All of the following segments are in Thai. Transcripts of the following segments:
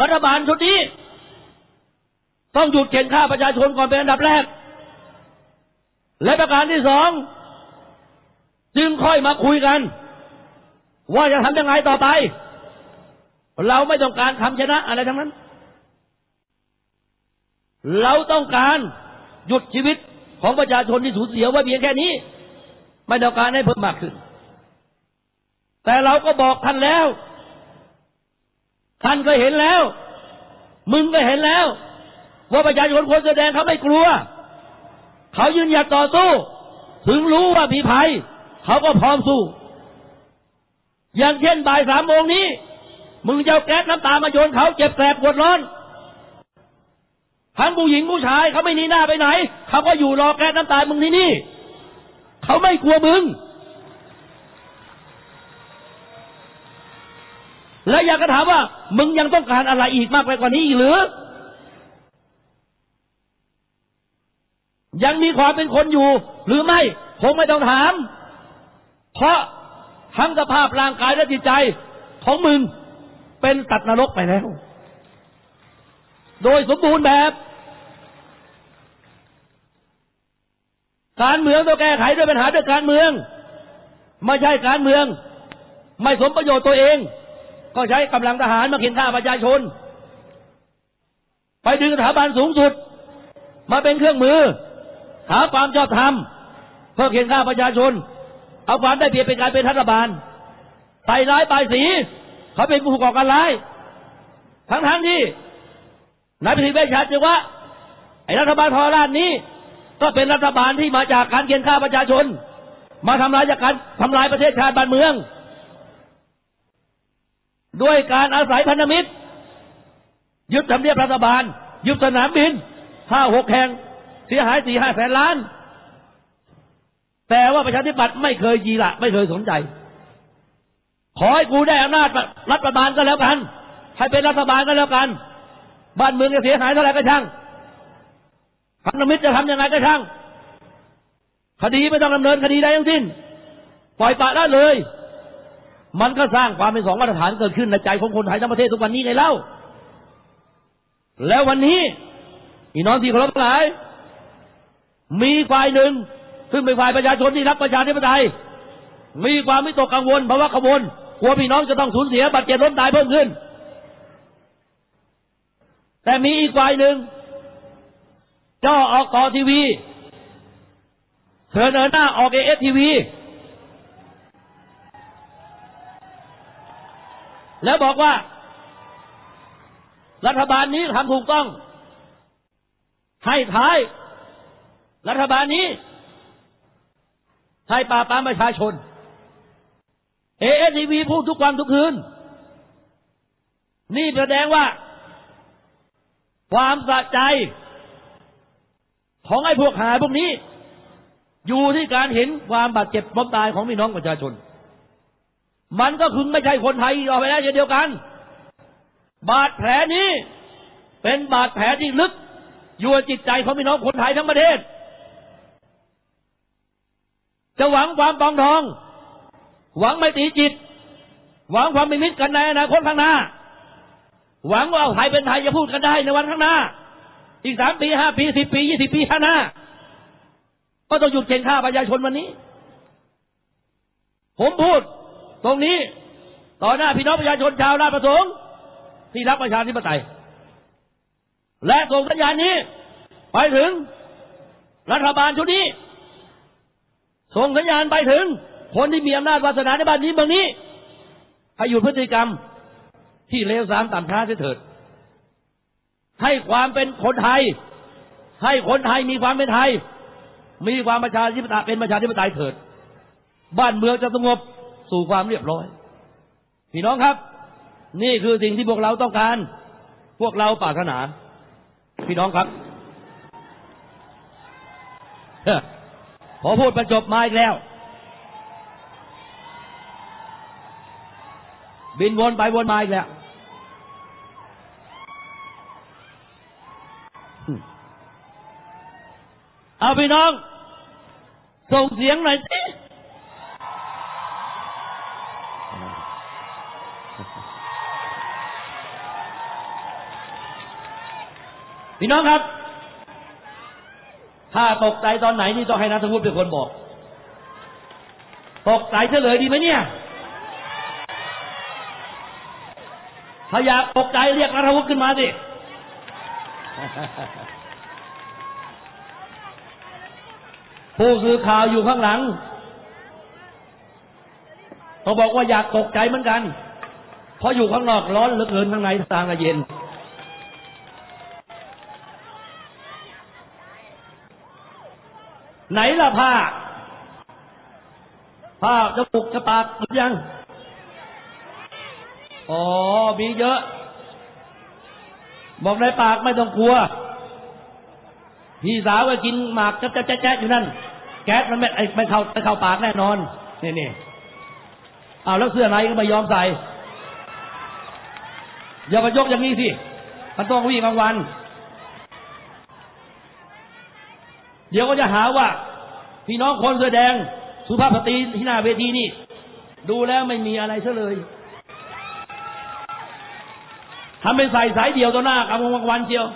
รัฐบาลชุดนี้ ต้องหยุดเข็นฆ่าประชาชนก่อนเป็นอันดับแรก และประการที่สอง จึงค่อยมาคุยกัน ว่าจะทำยังไงต่อไป เราไม่ต้องการคำชนะอะไรทั้งนั้น เราต้องการหยุดชีวิตของประชาชนที่สูญเสียไว้เพียงแค่นี้ ไม่ต้องการให้เพิ่มมากขึ้น แต่เราก็บอกท่านแล้ว ท่านก็เห็นแล้ว มึงก็เห็นแล้ว ว่าประชาชนคนแสอแดงเขาไม่กลัว เขายืนหยัดต่อสู้ ถึงรู้ว่าผีภัย เขาก็พร้อมสู้ อย่างเช่นบ่ายสามโมงนี้ มึงจะเอาแก๊สน้ำตามาโยนเขาเจ็บแสบปวดร้อนทั้งผู้หญิงผู้ชายเขาไม่หนีหน้าไปไหน เขาก็อยู่รอแก๊สน้ำตามึงที่นี่ เขาไม่กลัวมึง แล้วอยากจะถามว่า มึงยังต้องการอะไรอีกมากไปกว่านี้อีกหรือ ยังมีความเป็นคนอยู่ หรือไม่คงไม่ต้องถาม เพราะทั้งสภาพร่างกายและจิตใจของมึงเป็นตัดนรกไปแล้ว โดยสมบูรณ์แบบ การเมืองต้องแก้ไขด้วยปัญหาด้วยการเมือง ไม่ใช่การเมือง ไม่สมประโยชน์ตัวเอง ก็ใช้กำลังทหารมาเข็นฆ่าประชาชน ไปดึงสถาบันสูงสุด มาเป็นเครื่องมือ หาความชอบธรรมเพื่อเข็นฆ่าประชาชน เอาความได้เปรียบเป็นการเป็นรัฐบาลไต่ร้ายปลายสีเขาเป็นผู้ก่อการร้าย ทั้งทั้งที่นายพิธีเวชชาติว่าไอ้รัฐบาลทรราชนี้ ก็เป็นรัฐบาลที่มาจากการเกียนฆ่าประชาชน มาทำลายจากการทำลายประเทศชาติบ้านเมือง ด้วยการอาศัยพันธมิตร ยึดทำเนียบรัฐบาล ยึดสนามบินห้าหกแห่ง เสียหายสี่ห้าแสนล้าน แต่ว่าประชาธิปัตย์ไม่เคยจีละไม่เคยสนใจ ขอให้กูได้อำนาจรัฐบาลก็แล้วกัน ให้เป็นรัฐบาลก็แล้วกัน บ้านเมืองจะเสียหายเท่าไหร่ก็ช่างพันธมิตรจะทำยังไงก็ช่าง คดีไม่ต้องดำเนินคดีใดทั้งสิ้น ปล่อยปละได้เลย มันก็สร้างความเป็นสองมาตรฐานเกิดขึ้นในใจของคนไทยทั้งประเทศทุกวันนี้ไงเล่า แล้ววันนี้อีน้องที่เคารพหลาย มีฝ่ายหนึ่งซึ่งเป็นฝ่ายประชาชนที่รักประชาธิปไตย มีความไม่ตกกังวลเพราะว่าขบวนกลัวพี่น้องจะต้องสูญเสียบาดเจ็บล้มตายเพิ่มขึ้น แต่มีอีกฝ่ายหนึ่งจ่อออกต่อทีวีเสนอหน้าออกเอเอสทีวี แล้วบอกว่า รัฐบาลนี้ทำถูกต้อง ให้ท้าย รัฐบาลนี้ให้ปราปามประชาชนเอเอสทีวีพูดทุกวันทุกคืน นี่แสดงว่า ความสะใจ ของไอ้พวกหาพวกนี้ อยู่ที่การเห็นความบาดเจ็บล้มตายของพี่น้องประชาชน มันก็คือไม่ใช่คนไทยออกไปแล้วเช่นเดียวกัน บาดแผลนี้เป็นบาดแผลที่ลึก อยู่ในจิตใจของพี่น้องคนไทยทั้งประเทศ จะหวังความปองทอง หวังไม่ตีจิต หวังความเป็นมิตรกันในอนาคตข้างหน้า หวังว่าไทยเป็นไทยจะพูดกันได้ในวันข้างหน้า อีกสามปีห้าปีสิบปียี่สิบปีข้างหน้า ก็ต้องหยุดเข็นฆ่าประชาชนวันนี้ ผมพูด ตรงนี้ต่อหน้าพี่น้องประชาชนชาวราชประสงค์ที่รักประชาธิปไตย และส่งสัญญาณนี้ ไปถึงรัฐบาลชุดนี้ ส่งสัญญาณไปถึง คนที่มีอำนาจวาสนาในบ้านนี้เมืองนี้ให้หยุดพฤติกรรมที่เลวทรามต่ำช้าเสียเถิด ให้ความเป็นคนไทย ให้คนไทยมีความเป็นไทย มีความประชาธิปไตยเป็นประชาธิปไตยเถิด บ้านเมืองจะสงบ สู่ความเรียบร้อย พี่น้องครับ นี่คือสิ่งที่พวกเราต้องการ พวกเราปรารถนา พี่น้องครับพอพูดประจบมาอีกแล้ว บินวนไปวนมาอีกแล้วเอาพี่น้อง ส่งเสียงหน่อยสิ พี่น้องครับ ถ้าตกใจตอนไหนนี่ต้องให้นัทวุฒิเป็นคนบอก ตกใจเฉลยดีไหมเนี่ยถ้าอยากตกใจเรียกนัทวุฒิขึ้นมาสิผู้สื่อข่าวอยู่ข้างหลังเขาบอกว่าอยากตกใจเหมือนกัน เพราะอยู่ข้างนอกร้อนเหลือเกินข้างในต่างกัเย็น ไหนล่ะผ้า ผ้าจะปุกจะปากหรือยัง อ๋อ มีเยอะ บอกในปากไม่ต้องกลัว พี่สาวไปกินหมากจะแจ๊ะอยู่นั่น แก๊สมันไม่ไอ้ไม่เข้าไม่เข้าปากแน่นอน นี่นี่เอาแล้วเสื้อในก็ไม่ยอมใส่ อย่ามายกอย่างนี้สิ มันต้องวิ่งกลางวัน ดี๋ยวก็จะหาว่า พี่น้องคนเสื้อแดง สุภาพสตรีที่หน้าเวทีนี่ ดูแล้วไม่มีอะไรซะเลยทำเป็นใส่สายเดียวต่อหน้ากลางวันเชียว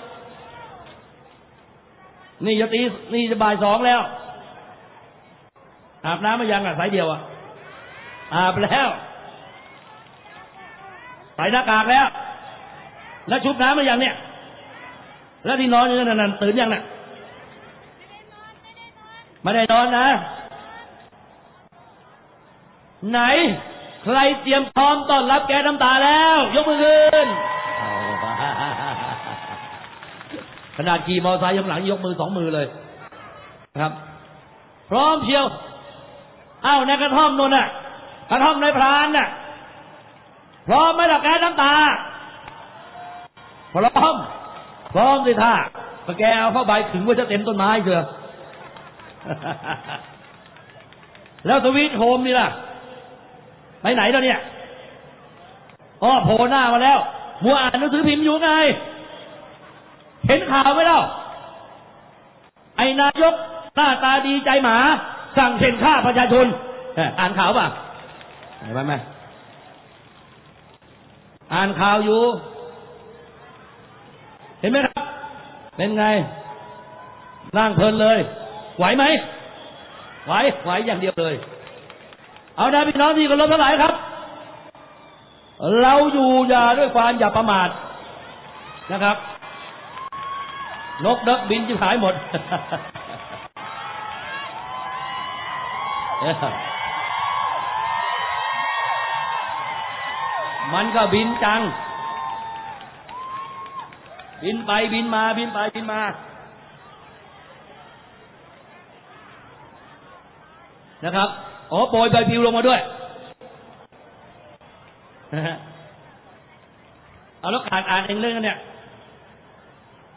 นี่จะตีนี่จะบ่ายสองแล้ว อาบน้ำมายังอะสายเดียวอะ อาบแล้ว ใส่หน้ากากแล้ว แล้วชุบน้ำมายังเนี่ย แล้วที่นอนอยู่นั่นนตื่นยังน่ะ ไม่ได้นอนนะ ไหน ใครเตรียมพร้อมต้อนรับแกน้ำตาแล้ว ยกมือขึ้นขนาดขี่มอเตอร์ไซค์ยังหลังยกมือสองมือเลยครับ พร้อมเชียวอ้าวในกระท่อมนู่นน่ะ กระท่อมในพรานน่ะ พร้อมไหมล่ะแกน้ำตา พร้อม พร้อมสิท่าแกเอาเข้าใบถึงว่าจะเต็มต้นไม้เชียว แล้วสวีทโฮมนี่ล่ะ ไปไหนแล้วเนี่ยอ๋อโผล่หน้ามาแล้ว มัวอ่านหนังสือพิมพ์อยู่ไง เห็นข่าวไหมเล่า ไอ้นายกหน้าตาดีใจหมา สั่งเข็นฆ่าประชาชนอ่านข่าวป่ะเห็นไหมไหมอ่านข่าวอยู่ เห็นไหมครับ เป็นไง นั่งเพลินเลย ไหวไหมไหวไหวอย่างเดียวเลย เอานะพี่น้องที่เคารพทั้งหลายครับ เราอยู่อย่าด้วยความอย่าประมาทนะครับ นกนักบินจะหายหมดมันก็บินจัง บินไปบินมาบินไปบินมา นะครับ อ๋อโปรยใบปลิวลงมาด้วยเอาแล้วขาดอ่านเองเรื่องนเนี่ย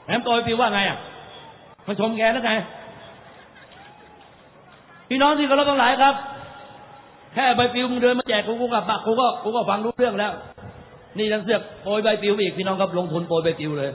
แหมโปรยปลิวว่าไงอะมาชมแกแล้วไง พี่น้องที่เคารพทั้งหลายครับ แค่ใบปลิวมึงเดินมาแจกกูกูกับบักกูก็กูก็ฟังรู้เรื่องแล้ว นี่ยังเสือกโปรยใบปลิวอีกพี่น้องครับลงทุนโปรยใบปลิวเลย